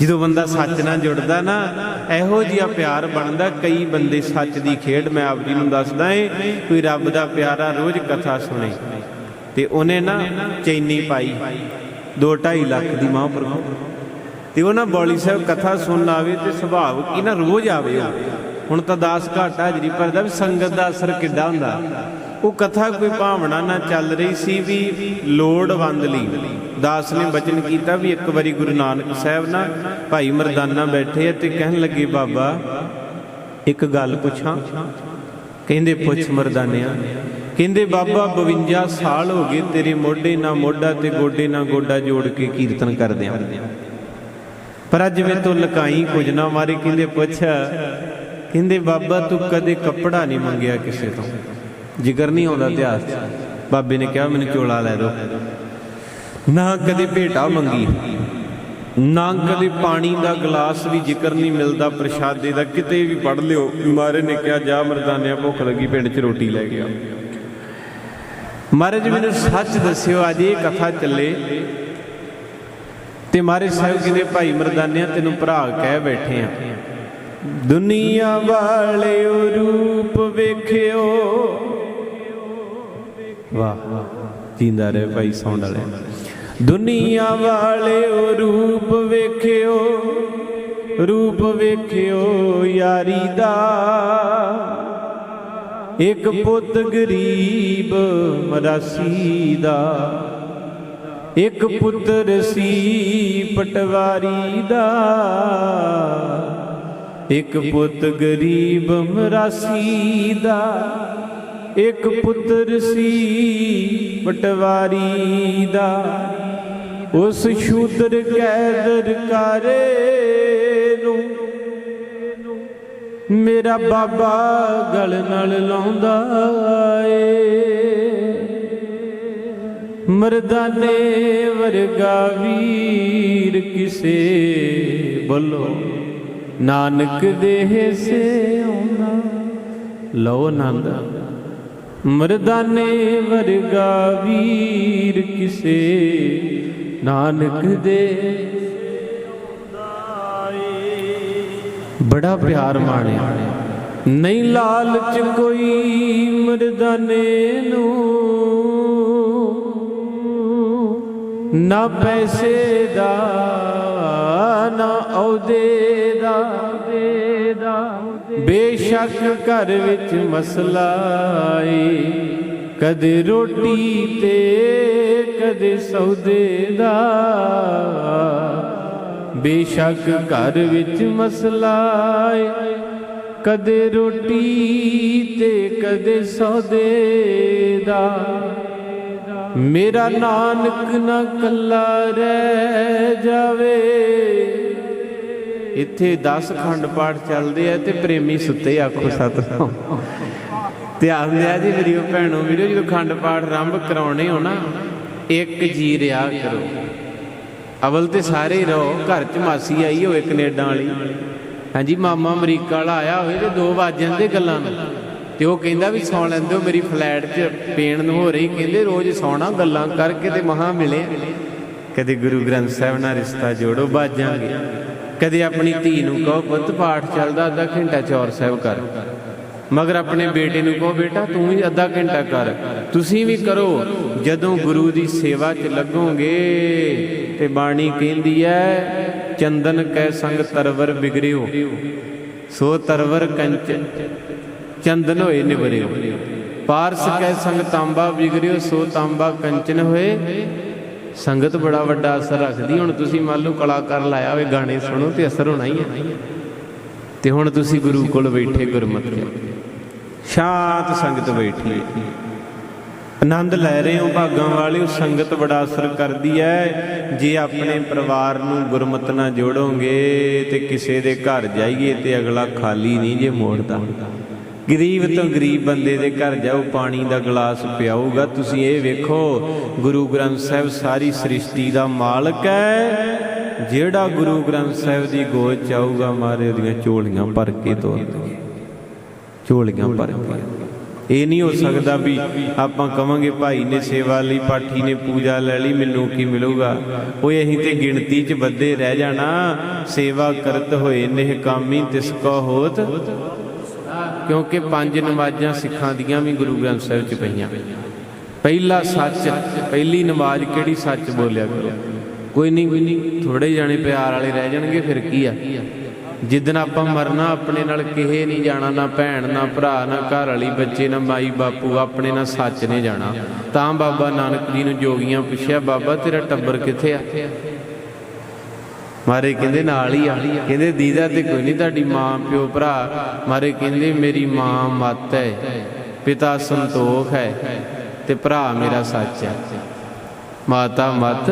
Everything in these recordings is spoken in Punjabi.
ਜਦੋਂ ਬੰਦਾ ਸੱਚ ਨਾਲ ਜੁੜਦਾ ਨਾ, ਇਹੋ ਜਿਹਾ ਪਿਆਰ ਬਣਦਾ, ਕਈ ਬੰਦੇ ਸੱਚ ਦੀ ਖੇਡ ਮੈਂ ਆਪ ਜੀ ਨੂੰ ਦੱਸਦਾ ਏ, ਕੋਈ ਰੱਬ ਦਾ ਪਿਆਰਾ ਰੋਜ਼ ਕਥਾ ਸੁਣੇ। ਤੇ ਉਹਨੇ ਨਾ ਚੈਨੀ ਪਾਈ 2.5 ਲੱਖ ਦੀ ਮਹਾਂਪੁਰਖ। ਤੇ ਉਹ ਨਾ ਬੌਲੀ ਸਾਹਿਬ ਕਥਾ ਸੁਣ ਆਵੇ ਤੇ ਸੁਭਾਵ ਕੀ ਨਾ ਰੋਜ਼ ਆਵੇ ਉਹ। ਹੁਣ ਤਾਂ ਦਾਸ ਘਾਟਾ ਹਾਜ਼ਰੀ ਭਰਦਾ ਵੀ ਸੰਗਤ ਦਾ ਅਸਰ ਕਿੱਡਾ ਹੁੰਦਾ। ਉਹ ਕਥਾ ਕੋਈ ਭਾਵਨਾ ਨਾਲ ਚੱਲ ਰਹੀ ਸੀ ਵੀ ਲੋੜਵੰਦ ਲਈ। ਦਾਸ ਨੇ ਬਚਨ ਕੀਤਾ ਵੀ ਇੱਕ ਵਾਰੀ ਗੁਰੂ ਨਾਨਕ ਸਾਹਿਬ ਨਾ ਭਾਈ ਮਰਦਾਨਾ ਬੈਠੇ ਤੇ ਕਹਿਣ ਲੱਗੇ, ਬਾਬਾ, ਇੱਕ ਗੱਲ ਪੁੱਛਾਂ? ਕਹਿੰਦੇ, ਪੁੱਛ ਮਰਦਾਨਿਆ। ਕਹਿੰਦੇ, ਬਾਬਾ 52 ਸਾਲ ਹੋ ਗਏ ਤੇਰੇ ਮੋਢੇ ਨਾਲ ਮੋਢਾ ਤੇ ਗੋਡੇ ਨਾਲ ਗੋਡਾ ਜੋੜ ਕੇ ਕੀਰਤਨ ਕਰਦਿਆਂ ਪਰ ਅੱਜ ਮੈਂ ਤੋਂ ਲਕਾਈ ਕੁਝ ਨਾ ਮਾਰੇ। ਕਹਿੰਦੇ, ਪੁੱਛ। ਕਹਿੰਦੇ, ਬਾਬਾ, ਤੂੰ ਕਦੇ ਕੱਪੜਾ ਨਹੀਂ ਮੰਗਿਆ ਕਿਸੇ ਤੋਂ। ਜਿਗਰ ਨਹੀਂ ਆਉਂਦਾ ਇਤਿਹਾਸ 'ਚ। ਬਾਬੇ ਨੇ ਕਿਹਾ, ਮੈਨੂੰ ਚੋਲਾ ਲੈ ਦਿਓ ਨਾ ਕਦੇ ਭੇਟਾ ਮੰਗੀ। ਨਾ ਕਦੇ ਪਾਣੀ ਦਾ ਗਲਾਸ ਵੀ ਜ਼ਿਕਰ ਨਹੀਂ ਮਿਲਦਾ, ਪ੍ਰਸ਼ਾਦੇ ਦਾ ਕਿਤੇ ਵੀ ਪੜ ਲਿਓ। ਮਾਰੇ ਨੇ ਕਿਹਾ, ਜਾ ਮਰਦਾਨਿਆ, ਭੁੱਖ ਲੱਗੀ, ਪਿੰਡ 'ਚ ਰੋਟੀ ਲੈ ਗਿਆ ਮਹਾਰਾਜ ਮੈਨੂੰ ਸੱਚ ਦੱਸਿਓ, ਅੱਜ ਇਹ ਕਥਾ ਚੱਲੇ। ਤੇ ਮਾਰੇ ਸਾਹਿਬ ਕਹਿੰਦੇ, ਭਾਈ ਮਰਦਾਨਿਆ, ਤੈਨੂੰ ਭਰਾ ਕਹਿ ਬੈਠੇ ਆ। ਦੁਨੀਆ ਵਾਲਿਓ ਰੂਪ ਵੇਖਿਓ। ਵਾਹ। ਜਿੰਦਾ ਰਹੇ ਭਾਈ, ਸੌਂਡ ਵਾਲੇ। ਦੁਨੀਆ ਵਾਲਿਓ ਰੂਪ ਵੇਖਿਓ ਰੂਪ ਵੇਖਿਓ ਯਾਰੀ ਦਾ। ਇੱਕ ਪੁੱਤ ਗਰੀਬ ਮਰਾਸੀ ਦਾ, ਇੱਕ ਪੁੱਤਰ ਸੀ ਪਟਵਾਰੀ ਦਾ। ਇੱਕ ਪੁੱਤ ਗਰੀਬ ਮਰਾਸੀ ਦਾ, ਇੱਕ ਪੁੱਤਰ ਸੀ ਪਟਵਾਰੀ ਦਾ। ਉਸ ਸ਼ੂਦਰ ਕੈਦਰ ਕਾਰੇ ਨੂੰ ਮੇਰਾ ਬਾਬਾ ਗਲ ਨਾਲ ਲਾਉਂਦਾ ਏ। ਮਰਦਾਨੇ ਵਰਗਾ ਵੀਰ ਕਿਸੇ ਬੋਲੋ ਨਾਨਕ ਦੇਹ ਸੇ ਆਉਣਾ ਲਓ ਆਨੰਦ। ਮਰਦਾਨੇ ਵਰਗਾ ਵੀਰ ਕਿਸੇ ਨਾਨਕ ਦੇ ਬੜਾ ਪਿਆਰ ਮਾਣਿਆ। ਨਹੀਂ ਲਾਲਚ ਕੋਈ ਮਰਦਾਨੇ ਨੂੰ, ਨਾ ਪੈਸੇ ਦਾ, ਨਾ ਅਹੁਦੇ ਦਾ। ਬੇਸ਼ੱਕ ਘਰ ਵਿੱਚ ਮਸਲਾ ਏ, ਕਦੇ ਰੋਟੀ ਤੇ ਕਦੇ ਸੌਦੇ ਦਾ। ਬੇਸ਼ੱਕ ਘਰ ਵਿੱਚ ਮਸਲਾ ਏ। ਕਦੇ ਰੋਟੀ ਤੇ ਕਦੇ ਸੌਦੇ ਦਾ। ਮੇਰਾ ਨਾਨਕ ਨਾ ਕੱਲਾ ਰਹਿ ਜਾਵੇ। ਇੱਥੇ 10 ਖੰਡ ਪਾਠ ਚੱਲਦੇ ਆ ਤੇ ਪ੍ਰੇਮੀ ਸੁੱਤੇ ਆਖੋ ਸਤਿ ਧਿਆਨ ਦਿਆ ਜੀ ਮੇਰੀਓ ਭੈਣੋ ਵੀਰੋ, ਜਦੋਂ ਖੰਡ ਪਾਠ ਆਰੰਭ ਕਰਾਉਣੇ ਹੋ ਨਾ ਇੱਕ ਜੀ ਰਿਆ ਕਰੋ। ਅਵਲ ਤੇ ਸਾਰੇ ਰਹੋ, ਘਰ ਚ ਮਾਸੀ ਆਈ ਹੋਵੇ ਕੈਨੇਡਾ ਵਾਲੀ। ਹਾਂਜੀ, ਮਾਮਾ ਅਮਰੀਕਾ ਵਾਲਾ ਆਇਆ ਹੋਵੇ ਤੇ 2 ਵਜ ਜਾਂਦੇ ਗੱਲਾਂ ਨੂੰ। ਤੇ ਉਹ ਕਹਿੰਦਾ ਵੀ ਸੌ ਲੈਂਦੇ ਹੋ, ਮੇਰੀ ਫਲੈਟ 'ਚ ਪੇਣ ਹੋ ਰਹੀ। ਕਹਿੰਦੇ ਰੋਜ਼ ਸੌਣਾ ਗੱਲਾਂ ਕਰਕੇ ਤੇ ਮਹਾ ਮਿਲੇ ਕਦੇ ਗੁਰੂ ਗ੍ਰੰਥ ਸਾਹਿਬ ਨਾਲ ਰਿਸ਼ਤਾ ਜੋੜੋ, ਬਾਜਾਂਗੇ। ਕਦੇ ਆਪਣੀ ਧੀ ਨੂੰ ਕਹੋ, ਪੁੱਤ, ਪਾਠ ਚੱਲਦਾ ਅੱਧਾ ਘੰਟਾ ਚੌਰ ਸਾਹਿਬ ਕਰ। ਮਗਰ ਆਪਣੇ ਬੇਟੇ ਨੂੰ ਕਹੋ, ਬੇਟਾ, ਤੂੰ ਵੀ ਅੱਧਾ ਘੰਟਾ ਕਰ। ਤੁਸੀਂ ਵੀ ਕਰੋ। ਜਦੋਂ ਗੁਰੂ ਦੀ ਸੇਵਾ 'ਚ ਲੱਗੋਗੇ ਤੇ ਬਾਣੀ ਕਹਿੰਦੀ ਹੈ ਚੰਦਨ ਕੈ ਸੰਗ ਤਰਵਰ ਬਿਗਰਿਓ ਸੋ ਤਰਵਰ ਕੰਚ ਚੰਦਨ ਹੋਏ ਨਿਵਰਿਓ। ਪਾਰਸ ਕੈ ਸੰਗ ਤਾਂਬਾ ਵਿਗਰਿਓ ਸੋ ਤਾਂਬਾ ਕੰਚਨ ਹੋਏ। ਸੰਗਤ ਬੜਾ ਵੱਡਾ ਅਸਰ ਰੱਖਦੀ। ਹੁਣ ਤੁਸੀਂ ਮੰਨ ਲਓ ਕਲਾਕਾਰ ਲਾਇਆ ਹੋਵੇ, ਗਾਣੇ ਸੁਣੋ ਤੇ ਅਸਰ ਹੋਣਾ ਹੀ ਹੈ। ਤੇ ਹੁਣ ਤੁਸੀਂ ਗੁਰੂ ਕੋਲ ਬੈਠੇ ਗੁਰਮਤਿ ਸ਼ਾਂਤ ਸੰਗਤ ਬੈਠੀ। ਆਨੰਦ ਲੈ ਰਹੇ ਹੋ ਭਾਗਾਂ ਵਾਲਿਓ, ਸੰਗਤ ਬੜਾ ਅਸਰ ਕਰਦੀ ਹੈ ਜੇ ਆਪਣੇ ਪਰਿਵਾਰ ਨੂੰ ਗੁਰਮਤ ਨਾਲ ਜੋੜੋਗੇ ਤੇ ਕਿਸੇ ਦੇ ਘਰ ਜਾਈਏ ਤੇ ਅਗਲਾ ਖਾਲੀ ਨਹੀਂ ਜੇ ਮੋੜਦਾ। ਗਰੀਬ ਤੋਂ ਗਰੀਬ ਬੰਦੇ ਦੇ ਘਰ ਜਾਓ, ਪਾਣੀ ਦਾ ਗਲਾਸ ਪਿਆਊਗਾ। ਤੁਸੀਂ ਇਹ ਵੇਖੋ, ਗੁਰੂ ਗ੍ਰੰਥ ਸਾਹਿਬ ਸਾਰੀ ਸ੍ਰਿਸ਼ਟੀ ਦਾ ਮਾਲਕ ਹੈ ਜਿਹੜਾ ਗੁਰੂ ਗ੍ਰੰਥ ਸਾਹਿਬ ਦੀ ਗੋਦ ਚ ਆਊਗਾ, ਮਾਰੇ ਉਹਦੀਆਂ ਝੋਲੀਆਂ ਭਰ ਕੇ ਤੋਰ ਝੋਲੀਆਂ ਭਰ ਕੇ। ਇਹ ਨਹੀਂ ਹੋ ਸਕਦਾ ਵੀ ਆਪਾਂ ਕਵਾਂਗੇ ਭਾਈ ਨੇ ਸੇਵਾ ਲਈ, ਪਾਠੀ ਨੇ ਪੂਜਾ ਲੈ ਲਈ, ਮੈਨੂੰ ਕੀ ਮਿਲੂਗਾ? ਓਏ ਅਸੀਂ ਤੇ ਗਿਣਤੀ 'ਚ ਬੱਦੇ ਰਹਿ ਜਾਣਾ। ਸੇਵਾ ਕਰਤ ਹੋਏ ਨਹਿ ਕਾਮੀ ਤਿਸ ਕੋ ਹੋਤ। ਕਿਉਂਕਿ ਪੰਜ ਨਮਾਜ਼ਾਂ ਸਿੱਖਾਂ ਦੀਆਂ ਵੀ ਗੁਰੂ ਗ੍ਰੰਥ ਸਾਹਿਬ 'ਚ ਪਈਆਂ। ਪਹਿਲਾ ਸੱਚ, ਪਹਿਲੀ ਨਮਾਜ਼ ਕਿਹੜੀ ਸੱਚ ਬੋਲਿਆ ਕਰੋ? ਕੋਈ ਨਹੀਂ ਕੋਈ ਨਹੀਂ ਥੋੜੇ ਜਾਣੇ ਪਿਆਰ ਵਾਲੇ ਰਹਿ ਜਾਣਗੇ, ਫਿਰ ਕੀ ਆ? ਜਿੱਦਨ ਆਪਾਂ ਮਰਨਾ, ਆਪਣੇ ਨਾਲ ਕਿਹੇ ਨਹੀਂ ਜਾਣਾ, ਨਾ ਭੈਣ, ਨਾ ਭਰਾ, ਨਾ ਘਰ ਵਾਲੀ ਬੱਚੇ, ਨਾ ਮਾਈ ਬਾਪੂ, ਆਪਣੇ ਨਾਲ ਸੱਚ ਨੇ ਜਾਣਾ। ਤਾਂ ਬਾਬਾ ਨਾਨਕ ਜੀ ਨੂੰ ਜੋਗੀਆਂ ਪੁੱਛਿਆ, ਬਾਬਾ, ਤੇਰਾ ਟੱਬਰ ਕਿੱਥੇ ਆ? ਮਾਰੇ ਕਹਿੰਦੇ, ਨਾਲ ਹੀ ਆ। ਕਹਿੰਦੇ, ਦੀਦਾ ਤੇ ਕੋਈ ਨਹੀਂ, ਤੁਹਾਡੀ ਮਾਂ, ਪਿਓ, ਭਰਾ। ਮਾਰੇ ਕਹਿੰਦੇ, ਮੇਰੀ ਮਾਂ ਮੱਤ ਹੈ, ਪਿਤਾ ਸੰਤੋਖ ਹੈ ਤੇ ਭਰਾ ਮੇਰਾ ਸੱਚ ਹੈ। ਮਾਤਾ ਮਤ,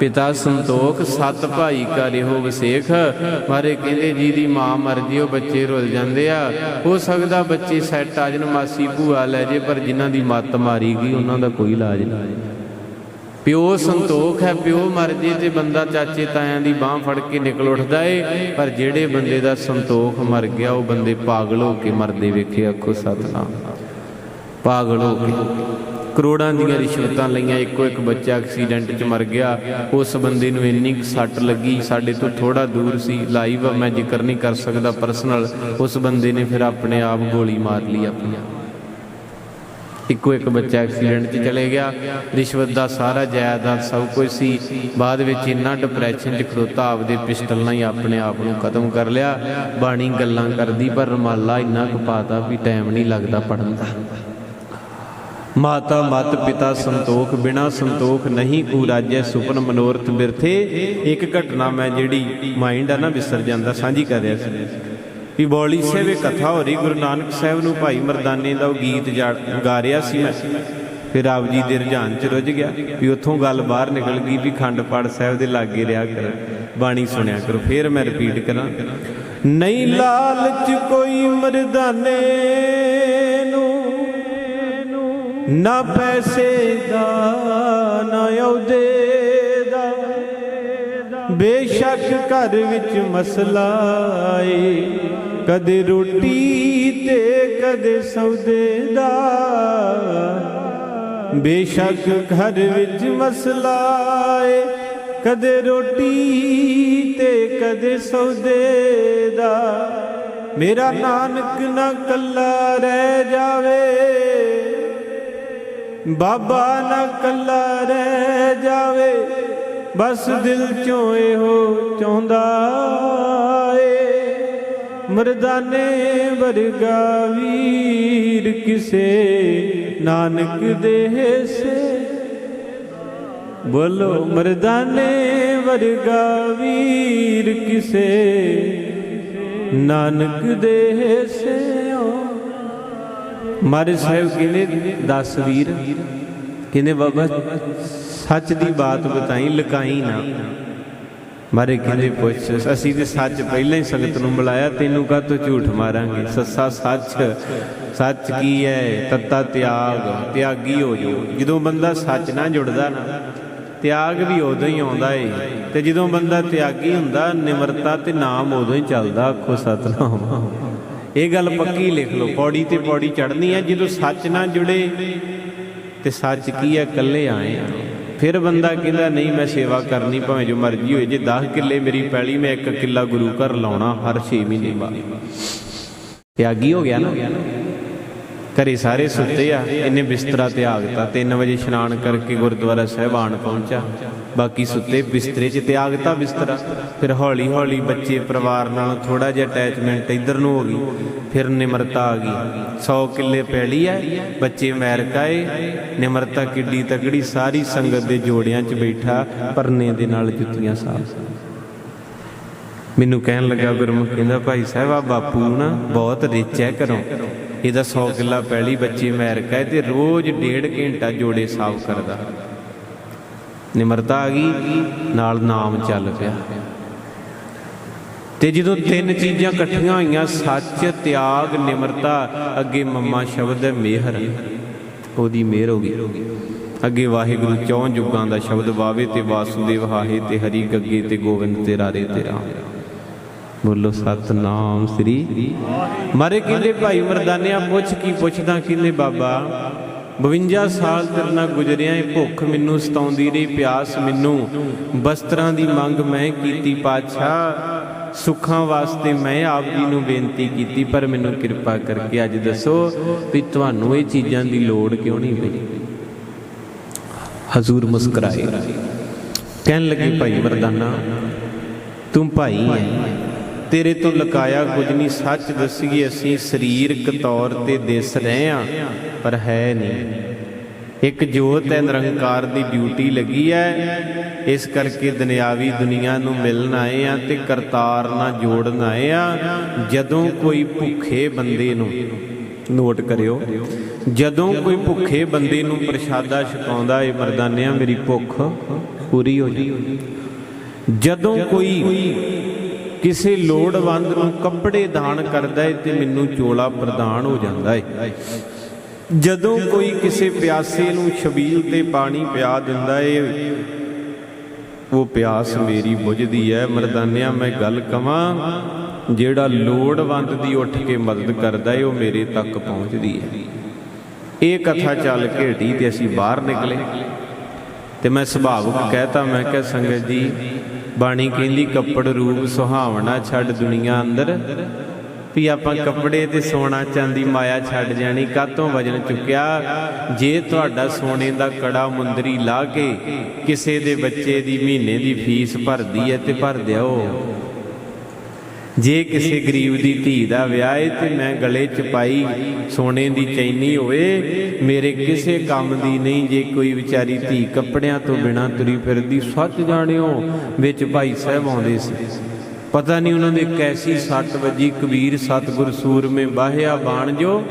ਪਿਤਾ ਸੰਤੋਖ, ਸਤ ਭਾਈ ਕਾ ਰਿਹੋ ਵਸੇਖ ਮਾਰੇ ਕਹਿੰਦੇ ਜੀ ਦੀ ਮਾਂ ਮਰ ਜੀ ਬੱਚੇ ਰੁੱਲ ਜਾਂਦੇ ਆ। ਹੋ ਸਕਦਾ ਬੱਚੇ ਸੈੱਟ ਆ ਜਨ ਮਾਸੀ ਭੂਆ ਲੈ ਜੇ, ਪਰ ਜਿਨ੍ਹਾਂ ਦੀ ਮੱਤ ਮਾਰੀ ਗਈ, ਉਹਨਾਂ ਦਾ ਕੋਈ ਇਲਾਜ ਨਹੀਂ। ਪਿਓ ਸੰਤੋਖ ਹੈ, ਪਿਓ ਮਰ ਜੇ ਤੇ ਬੰਦਾ ਚਾਚੇ ਤਾਇਆਂ ਦੀ ਬਾਹ ਫੜ ਕੇ ਨਿਕਲ ਉੱਠਦਾ ਏ, ਪਰ ਜਿਹੜੇ ਬੰਦੇ ਦਾ ਸੰਤੋਖ ਮਰ ਗਿਆ, ਉਹ ਬੰਦੇ ਪਾਗਲ ਹੋ ਕੇ ਮਰਦੇ ਵੇਖੇ, ਆਖੋ ਸਤਨਾਮ। ਪਾਗਲ ਹੋ ਕੇ। ਕਰੋੜਾਂ ਦੀਆਂ ਰਿਸ਼ਵਤਾਂ ਲਈਆਂ। ਇੱਕੋ ਇੱਕ ਬੱਚਾ ਐਕਸੀਡੈਂਟ 'ਚ ਮਰ ਗਿਆ। ਉਸ ਬੰਦੇ ਨੂੰ ਇੰਨੀ ਕੁ ਸੱਟ ਲੱਗੀ। ਸਾਡੇ ਤੋਂ ਥੋੜਾ ਦੂਰ ਸੀ। ਲਾਈਵ ਮੈਂ ਜ਼ਿਕਰ ਨਹੀਂ ਕਰ ਸਕਦਾ ਪਰਸਨਲ ਉਸ ਬੰਦੇ ਨੇ ਫਿਰ ਆਪਣੇ ਆਪ ਗੋਲੀ ਮਾਰ ਲਈ ਆਪਣੀ ਇੱਕੋ ਇੱਕ ਬੱਚਾ ਐਕਸੀਡੈਂਟ 'ਚ ਚਲੇ ਗਿਆ। ਰਿਸ਼ਵਤ ਦਾ ਸਾਰਾ ਜਾਇਦਾਦ ਸਭ ਕੁਝ ਸੀ। ਬਾਅਦ ਵਿੱਚ ਇੰਨਾ ਡਿਪਰੈਸ਼ਨ 'ਚ ਖੜੋਤਾ, ਆਪਦੇ ਪਿਸਟਲ ਨਾਲ ਹੀ ਆਪਣੇ ਆਪ ਨੂੰ ਖਤਮ ਕਰ ਲਿਆ। ਬਾਣੀ ਗੱਲਾਂ ਕਰਦੀ, ਪਰ ਰਮਾਲਾ ਇੰਨਾ ਕੁ ਪਾਤਾ ਵੀ ਟਾਈਮ ਨਹੀਂ ਲੱਗਦਾ ਪੜਨ ਦਾ। ਮਾਤਾ ਮਤ ਪਿਤਾ ਸੰਤੋਖ, ਬਿਨਾ ਸੰਤੋਖ ਨਹੀਂ ਕੂ ਰਾਜੈ ਸੁਪਨ ਮਨੋਰਥ ਬਿਰਥੇ। ਇੱਕ ਘਟਨਾ ਮੈਂ ਜਿਹੜੀ ਮਾਈਂਡ ਆ ਨਾ ਵਿਸਰ ਜਾਂਦਾ, ਸਾਂਝੀ ਕਰ ਰਿਹਾ ਸੀ। ਵੀ ਬੋਲੀ ਸਾਹਿਬ ਇੱਕ ਕਥਾ ਹੋ ਰਹੀ, ਗੁਰੂ ਨਾਨਕ ਸਾਹਿਬ ਨੂੰ ਭਾਈ ਮਰਦਾਨੇ ਦਾ ਉਹ ਗੀਤ ਗਾ ਰਿਹਾ ਸੀ ਮੈਂ। ਫਿਰ ਆਪ ਜੀ ਦੇ ਰੁਝਾਨ ਚ ਰੁੱਝ ਗਿਆ, ਵੀ ਉੱਥੋਂ ਗੱਲ ਬਾਹਰ ਨਿਕਲ ਗਈ, ਵੀ ਖੰਡ ਪਾੜ ਸਾਹਿਬ ਦੇ ਲਾਗੇ ਰਿਹਾ ਕਰ, ਬਾਣੀ ਸੁਣਿਆ ਕਰੋ, ਫਿਰ ਮੈਂ ਰਿਪੀਟ ਕਰਾਂ। ਨਹੀਂ ਲਾਲਚ ਕੋਈ ਮਰਦਾਨੇ ਨਾ ਪੈਸੇ ਦਾ, ਨਾ ਉਹਦੇ ਦਾ। ਬੇਸ਼ੱਕ ਘਰ ਵਿੱਚ ਮਸਲਾ ਏ। ਕਦੇ ਰੋਟੀ ਤੇ ਕਦੇ ਸੌਦੇ ਦਾ। ਬੇਸ਼ੱਕ ਘਰ ਵਿੱਚ ਮਸਲਾ ਏ। ਕਦੇ ਰੋਟੀ ਤੇ ਕਦੇ ਸੌਦੇ ਦਾ। ਮੇਰਾ ਨਾਨਕ ਨਾ ਕੱਲਾ ਰਹਿ ਜਾਵੇ। ਬਾਬਾ ਨਾ ਕੱਲਾ ਰਹਿ ਜਾਵੇ, ਬਸ ਦਿਲ ਚੋਂ ਇਹੋ ਚਾਹੁੰਦਾ ਏ। ਮਰਦਾਨੇ ਵਰਗਾ ਵੀਰ ਕਿਸੇ, ਨਾਨਕ ਦੇ ਸੇ ਬੋਲੋ ਮਰਦਾਨੇ ਵਰਗਾ ਵੀਰ ਕਿਸੇ, ਨਾਨਕ ਦੇ ਸਿਓ ਮਾਰੇ ਸਾਹਿਬ ਕਹਿੰਦੇ 10 ਵੀਰ? ਕਹਿੰਦੇ ਬਾਬਾ ਸੱਚ ਦੀ ਬਾਤ ਬਤਾਈ, ਲਕਾਈ ਨਾ। ਮਾਰੇ ਕਹਿੰਦੇ ਪੁੱਛ, ਅਸੀਂ ਤੇ ਸੱਚ ਪਹਿਲਾਂ ਹੀ ਸੰਗਤ ਨੂੰ ਬੁਲਾਇਆ, ਤੈਨੂੰ ਕਾ ਤੋ ਝੂਠ ਮਾਰਾਂਗੇ? ਸੱਸਾ ਸੱਚ ਸੱਚ ਕੀ ਹੈ ਤੱਤਾ ਤਿਆਗ, ਤਿਆਗੀ ਹੋ ਜੋ। ਜਦੋਂ ਬੰਦਾ ਸੱਚ ਨਾਲ ਜੁੜਦਾ ਨਾ, ਤਿਆਗ ਵੀ ਉਦੋਂ ਹੀ ਆਉਂਦਾ ਏ। ਤੇ ਜਦੋਂ ਬੰਦਾ ਤਿਆਗੀ ਹੁੰਦਾ, ਨਿਮਰਤਾ ਤੇ ਨਾਮ ਉਦੋਂ ਹੀ ਚੱਲਦਾ, ਆਖੋ ਸਤਨਾਮ। ਇਹ ਗੱਲ ਪੱਕੀ ਲਿਖ ਲਓ। ਪੌੜੀ ਤੇ ਪੌੜੀ ਚੜਨੀ ਹੈ ਜਦੋਂ ਸੱਚ ਨਾਲ ਜੁੜੇ ਤੇ ਸੱਚ ਕੀ ਹੈ ਇਕੱਲੇ ਆਏ ਆ। ਫਿਰ ਬੰਦਾ ਕਹਿੰਦਾ, ਨਹੀਂ, ਮੈਂ ਸੇਵਾ ਕਰਨੀ ਭਾਵੇਂ ਜੋ ਮਰਜ਼ੀ ਹੋਏ। ਜੇ 10 ਕਿੱਲੇ ਮੇਰੀ ਪੈਲੀ, ਮੈਂ ਇੱਕ ਕਿੱਲਾ ਗੁਰੂ ਘਰ ਲਾਉਣਾ ਹਰ 6 ਮਹੀਨੇ ਬਾਅਦ। ਤਿਆਗੀ ਹੋ ਗਿਆ ਨਾ? ਘਰੇ ਸਾਰੇ ਸੁੱਤੇ ਆ, ਇਹਨੇ ਬਿਸਤਰਾ ਤਿਆਗਤਾ 3 ਵਜੇ ਇਸ਼ਨਾਨ ਕਰਕੇ ਗੁਰਦੁਆਰਾ ਸਾਹਿਬਾਨ ਪਹੁੰਚਾ ਬਾਕੀ ਸੁੱਤੇ ਬਿਸਤਰੇ 'ਚ ਤਿਆਗਤਾ ਬਿਸਤਰਾ। ਫਿਰ ਹੌਲੀ ਹੌਲੀ ਬੱਚੇ ਪਰਿਵਾਰ ਨਾਲ ਥੋੜਾ ਜਿਹਾ ਅਟੈਚਮੈਂਟ ਇੱਧਰ ਨੂੰ ਹੋ ਗਈ, ਫਿਰ ਨਿਮਰਤਾ ਆ ਗਈ। 100 ਕਿੱਲੇ ਪੈਲੀ ਐ ਬੱਚੇ ਅਮਰੀਕਾ ਏ ਨਿਮਰਤਾ ਕਿੱਡੀ ਤਕੜੀ ਸਾਰੀ ਸੰਗਤ ਦੇ ਜੋੜਿਆਂ 'ਚ ਬੈਠਾ, ਪਰਨੇ ਦੇ ਨਾਲ ਜੁੱਤੀਆਂ ਸਾਫ਼। ਮੈਨੂੰ ਕਹਿਣ ਲੱਗਾ ਗੁਰਮੁਖ, ਕਹਿੰਦਾ ਭਾਈ ਸਾਹਿਬ ਆ ਬਾਪੂ ਨਾ ਬਹੁਤ ਰਿਚ ਹੈ ਘਰੋਂ। ਇਹਦਾ 100 ਕਿੱਲਾ ਪੈਲੀ ਬੱਚੇ ਅਮਰੀਕਾ ਹੈ ਤੇ ਰੋਜ਼ ਡੇਢ ਘੰਟਾ ਜੋੜੇ ਸਾਫ਼ ਕਰਦਾ। ਨਿਮਰਤਾ ਆ ਗਈ, ਨਾਲ ਨਾਮ ਚੱਲ ਪਿਆ। ਤੇ ਜਦੋਂ ਤਿੰਨ ਚੀਜ਼ਾਂ ਇਕੱਠੀਆਂ ਹੋਈਆਂ, ਸੱਚ, ਤਿਆਗ, ਨਿਮਰਤਾ, ਅੱਗੇ ਮੰਮਾ ਸ਼ਬਦ ਹੈ ਮਿਹਰ। ਉਹਦੀ ਮਿਹਰ ਹੋ ਗਈ। ਅੱਗੇ ਵਾਹਿਗੁਰੂ ਚੌਂ ਯੁੱਗਾਂ ਦਾ ਸ਼ਬਦ ਵਾਵੇ ਤੇ ਵਾਸੁਦੇਵ ਹਾਹੇ ਤੇ ਹਰੀ ਗੱਗੇ ਤੇ ਗੋਬਿੰਦ ਤੇ ਰਾਰੇ ਤੇ ਰਾਮ ਬੋਲੋ, ਸਤਨਾਮ ਸ੍ਰੀ। ਮਾਰੇ ਕਹਿੰਦੇ, ਭਾਈ ਮਰਦਾਨਿਆ, ਪੁੱਛ ਕੀ ਪੁੱਛਦਾ? ਕਹਿੰਦੇ, ਬਾਬਾ 52 ਸਾਲ ਤੇਰੇ ਨਾਲ ਗੁਜ਼ਰਿਆ ਏ, ਭੁੱਖ ਮੈਨੂੰ ਸਤਾਉਂਦੀ ਰਹੀ, ਪਿਆਸ ਮੈਨੂੰ। ਵਸਤਰਾਂ ਦੀ ਮੰਗ ਮੈਂ ਕੀਤੀ, ਪਾਤਸ਼ਾਹ, ਸੁੱਖਾਂ ਵਾਸਤੇ ਮੈਂ ਆਪ ਜੀ ਨੂੰ ਬੇਨਤੀ ਕੀਤੀ, ਪਰ ਮੈਨੂੰ ਕਿਰਪਾ ਕਰਕੇ ਅੱਜ ਦੱਸੋ ਵੀ ਤੁਹਾਨੂੰ ਇਹ ਚੀਜ਼ਾਂ ਦੀ ਲੋੜ ਕਿਉਂ ਨਹੀਂ ਪਈ? ਹਜ਼ੂਰ ਮੁਸਕਰਾਏ। ਕਹਿਣ ਲੱਗੇ, ਭਾਈ ਵਰਦਾਨਾ ਤੂੰ ਭਾਈ ਹੈ ਤੇਰੇ ਤੋਂ ਲਕਾਇਆ ਕੁਝ ਨਹੀਂ। ਸੱਚ ਦੱਸੀਏ, ਅਸੀਂ ਸਰੀਰਕ ਤੌਰ ਤੇ ਦਿਸ ਰਹੇ ਆ ਪਰ ਹੈ ਨਹੀਂ। ਇੱਕ ਜੋਤ ਹੈ ਨਿਰੰਕਾਰ ਦੀ ਡਿਊਟੀ ਲੱਗੀ ਹੈ ਇਸ ਕਰਕੇ ਦੁਨਿਆਵੀ ਦੁਨੀਆ ਨੂੰ ਮਿਲਣ ਆਏ ਆ ਤੇ ਕਰਤਾਰ ਨਾਲ ਜੋੜਨ ਆਏ ਆ ਜਦੋਂ ਕੋਈ ਭੁੱਖੇ ਬੰਦੇ ਨੂੰ, ਨੋਟ ਕਰਿਓ, ਜਦੋਂ ਕੋਈ ਭੁੱਖੇ ਬੰਦੇ ਨੂੰ ਪ੍ਰਸ਼ਾਦਾ ਛਕਾਉਂਦਾ ਏ, ਮਰਦਾਨਿਆਂ, ਮੇਰੀ ਭੁੱਖ ਪੂਰੀ ਹੋ ਜਾਂਦੀ। ਜਦੋਂ ਕੋਈ ਕਿਸੇ ਲੋੜਵੰਦ ਨੂੰ ਕੱਪੜੇ ਦਾਨ ਕਰਦਾ ਏ ਤੇ ਮੈਨੂੰ ਚੋਲਾ ਪ੍ਰਦਾਨ ਹੋ ਜਾਂਦਾ ਹੈ ਜਦੋਂ ਕੋਈ ਕਿਸੇ ਪਿਆਸੇ ਨੂੰ ਛਬੀਲ ਤੇ ਪਾਣੀ ਪਿਆ ਦਿੰਦਾ ਏ, ਉਹ ਪਿਆਸ ਮੇਰੀ ਬੁਝਦੀ ਹੈ ਮਰਦਾਨਿਆ, ਮੈਂ ਗੱਲ ਕਵਾਂ, ਜਿਹੜਾ ਲੋੜਵੰਦ ਦੀ ਉੱਠ ਕੇ ਮਦਦ ਕਰਦਾ ਏ, ਉਹ ਮੇਰੇ ਤੱਕ ਪਹੁੰਚਦੀ ਹੈ ਇਹ ਕਥਾ ਚੱਲ ਕੇ ਹਟੀ ਤੇ ਅਸੀਂ ਬਾਹਰ ਨਿਕਲੇ। ਤੇ ਮੈਂ ਸੁਭਾਵਕ ਕਹਿਤਾ, ਮੈਂ ਕਿਹਾ, ਸੰਗਤ ਜੀ ਬਾਣੀ ਕਹਿੰਦੀ ਕੱਪੜ ਰੂਪ ਸੁਹਾਵਣਾ ਛੱਡ ਦੁਨੀਆ ਅੰਦਰ। ਵੀ ਆਪਾਂ ਕੱਪੜੇ ਤੇ ਸੋਨਾ ਚਾਂਦੀ ਮਾਇਆ ਛੱਡ ਜਾਣੀ ਕਾਤੋਂ ਵਜਨ ਚੁੱਕਿਆ? ਜੇ ਤੁਹਾਡਾ ਸੋਨੇ ਦਾ ਕੜਾ ਮੁੰਦਰੀ ਲਾ ਕੇ ਕਿਸੇ ਦੇ ਬੱਚੇ ਦੀ ਮਹੀਨੇ ਦੀ ਫੀਸ ਭਰਦੀ ਹੈ ਤੇ ਭਰ ਦਿਓ। ਜੇ ਕਿਸੇ ਗਰੀਬ ਦੀ ਧੀ ਦਾ ਵਿਆਹ ਏ ਤੇ ਮੈਂ ਗਲੇ 'ਚ ਪਾਈ ਸੋਨੇ ਦੀ ਚੈਨੀ ਹੋਵੇ, ਮੇਰੇ ਕਿਸੇ ਕੰਮ ਦੀ ਨਹੀਂ ਜੇ ਕੋਈ ਵਿਚਾਰੀ ਧੀ ਕੱਪੜਿਆਂ ਤੋਂ ਬਿਨਾ ਤੁਰੀ ਫਿਰਦੀ। ਸੱਚ ਜਾਣਿਓ, ਵਿੱਚ ਭਾਈ ਸਾਹਿਬ ਆਉਂਦੇ ਸੀ। ਪਤਾ ਨਹੀਂ ਉਹਨਾਂ ਦੇ ਕੈਸੀ ਸੱਟ ਵੱਜੀ। ਕਬੀਰ ਸਤਗੁਰ ਸੂਰਮੇ ਬਾਹਿਆ ਬਾਣ ਜੋ,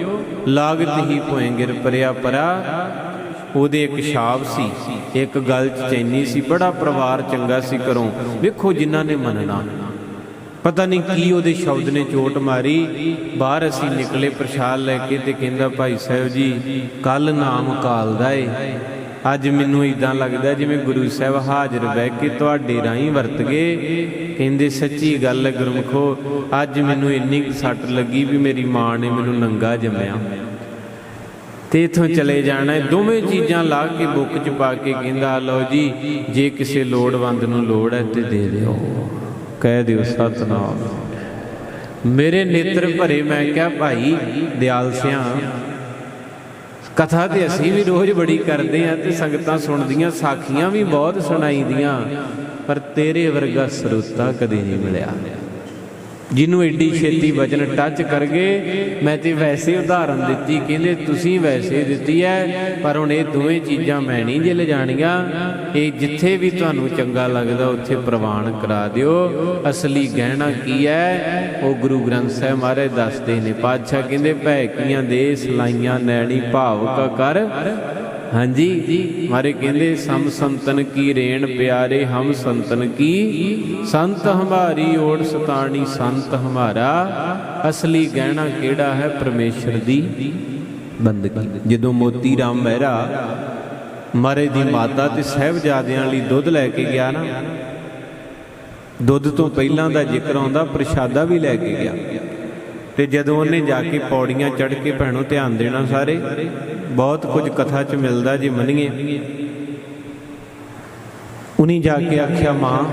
ਲਾਗਤ ਹੀ ਭੋਏ ਗਿਰ ਪਰਿਆ ਪਰਾ। ਉਹਦੇ ਇੱਕ ਛਾਪ ਸੀ, ਇੱਕ ਗੱਲ ਚ ਚੈਨੀ ਸੀ। ਬੜਾ ਪਰਿਵਾਰ ਚੰਗਾ ਸੀ ਘਰੋਂ। ਵੇਖੋ ਜਿਨ੍ਹਾਂ ਨੇ ਮੰਨਣਾ। ਪਤਾ ਨਹੀਂ ਕੀ ਉਹਦੇ ਸ਼ਬਦ ਨੇ ਚੋਟ ਮਾਰੀ। ਬਾਹਰ ਅਸੀਂ ਨਿਕਲੇ ਪ੍ਰਸ਼ਾਦ ਲੈ ਕੇ ਤੇ ਕਹਿੰਦਾ, ਭਾਈ ਸਾਹਿਬ ਜੀ ਕੱਲ ਨਾਮ ਕਾਲਦਾ ਏ। ਅੱਜ ਮੈਨੂੰ ਇਦਾਂ ਲੱਗਦਾ ਜਿਵੇਂ ਗੁਰੂ ਸਾਹਿਬ ਹਾਜ਼ਰ ਬਹਿ ਕੇ ਤੁਹਾਡੇ ਰਾਹੀਂ ਵਰਤ ਗਏ। ਕਹਿੰਦੇ, ਸੱਚੀ ਗੱਲ ਹੈ ਗੁਰਮਖੋ, ਅੱਜ ਮੈਨੂੰ ਇੰਨੀ ਕੁ ਸੱਟ ਲੱਗੀ ਵੀ ਮੇਰੀ ਮਾਂ ਨੇ ਮੈਨੂੰ ਨੰਗਾ ਜੰਮਿਆ। ਤੇ ਇਥੋਂ ਚਲੇ ਜਾਣਾ ਦੋਵੇਂ ਚੀਜ਼ਾਂ ਲਾ ਕੇ ਬੁੱਕ 'ਚ ਪਾ ਕੇ ਕਹਿੰਦਾ, ਲਓ ਜੀ, ਜੇ ਕਿਸੇ ਲੋੜਵੰਦ ਨੂੰ ਲੋੜ ਹੈ ਤੇ ਦੇ ਦਿਓ। ਕਹਿ ਦਿਓ ਸਤਨਾਮ। ਮੇਰੇ ਨੇਤਰ ਭਰੇ ਮੈਂ ਕਿਹਾ, ਭਾਈ, ਦਿਆਲ ਸਿਆਂ, ਕਥਾ ਤੇ ਅਸੀਂ ਵੀ ਰੋਜ਼ ਬੜੀ ਕਰਦੇ ਆ ਤੇ ਸੰਗਤਾਂ ਸੁਣਦੀਆਂ, ਸਾਖੀਆਂ ਵੀ ਬਹੁਤ ਸੁਣਾਈਦੀਆਂ ਪਰ ਤੇਰੇ ਵਰਗਾ ਸਰੋਤਾ ਕਦੇ ਨਹੀਂ ਮਿਲਿਆ। ਜਿਹਨੂੰ ਐਡੀ ਛੇਤੀ ਵਚਨ ਟੱਚ ਕਰ ਗਏ ਮੈਂ ਤੇ ਵੈਸੇ ਉਦਾਹਰਨ ਦਿੱਤੀ, ਕਹਿੰਦੇ ਤੁਸੀਂ ਵੈਸੇ ਦਿੱਤੀ ਹੈ ਪਰ ਹੁਣ ਇਹ ਦੋਵੇਂ ਚੀਜ਼ਾਂ ਮੈਂ ਨਹੀਂ ਜੇ ਲਿਜਾਣੀਆਂ ਇਹ ਜਿੱਥੇ ਵੀ ਤੁਹਾਨੂੰ ਚੰਗਾ ਲੱਗਦਾ, ਉੱਥੇ ਪ੍ਰਵਾਨ ਕਰਾ ਦਿਓ। ਅਸਲੀ ਗਹਿਣਾ ਕੀ ਹੈ ਉਹ ਗੁਰੂ ਗ੍ਰੰਥ ਸਾਹਿਬ ਮਹਾਰਾਜ ਦੱਸਦੇ ਨੇ, ਪਾਤਸ਼ਾਹ ਕਹਿੰਦੇ, ਭੈ ਕੀਆਂ ਦੇ ਸਲਾਈਆਂ, ਨੈਣੀ ਭਾਵ ਕਾ ਕਰ। ਹਾਂਜੀ। ਮਾਰੇ ਕਹਿੰਦੇ, ਸਮ ਸੰਤਨ ਕੀ ਰੇਣ ਪਿਆਰੇ, ਹਮ ਸੰਤਨ ਕੀ? ਸੰਤ ਹਮਾਰੀ ਓੜ ਸਤਾਣੀ, ਸੰਤ ਹਮਾਰਾ। ਅਸਲੀ ਗਹਿਣਾ ਕਿਹੜਾ ਹੈ ਪਰਮੇਸ਼ਰ ਦੀ? ਬੰਦਗੀ। ਜਦੋਂ ਮੋਤੀ ਰਾਮ ਮਹਿਰਾ ਮਾਰੇ ਦੀ ਮਾਤਾ ਤੇ ਸਹਿਬਜ਼ਾਦਿਆਂ ਲਈ ਦੁੱਧ ਲੈ ਕੇ ਗਿਆ ਨਾ, ਦੁੱਧ ਤੋਂ ਪਹਿਲਾਂ ਦਾ ਜ਼ਿਕਰ ਆਉਂਦਾ, ਪ੍ਰਸ਼ਾਦਾ ਵੀ ਲੈ ਕੇ ਗਿਆ। ਤੇ ਜਦੋਂ ਉਹਨੇ ਜਾ ਕੇ ਪੌੜੀਆਂ ਚੜ੍ਹ ਕੇ ਭੈਣੋ ਧਿਆਨ ਦੇਣਾ ਸਾਰੇ ਬਹੁਤ ਕੁਝ ਕਥਾ 'ਚ ਮਿਲਦਾ ਜੀ ਮੰਨੀਏ। ਉਨੀ ਜਾ ਕੇ ਆਖਿਆ ਮਾਂ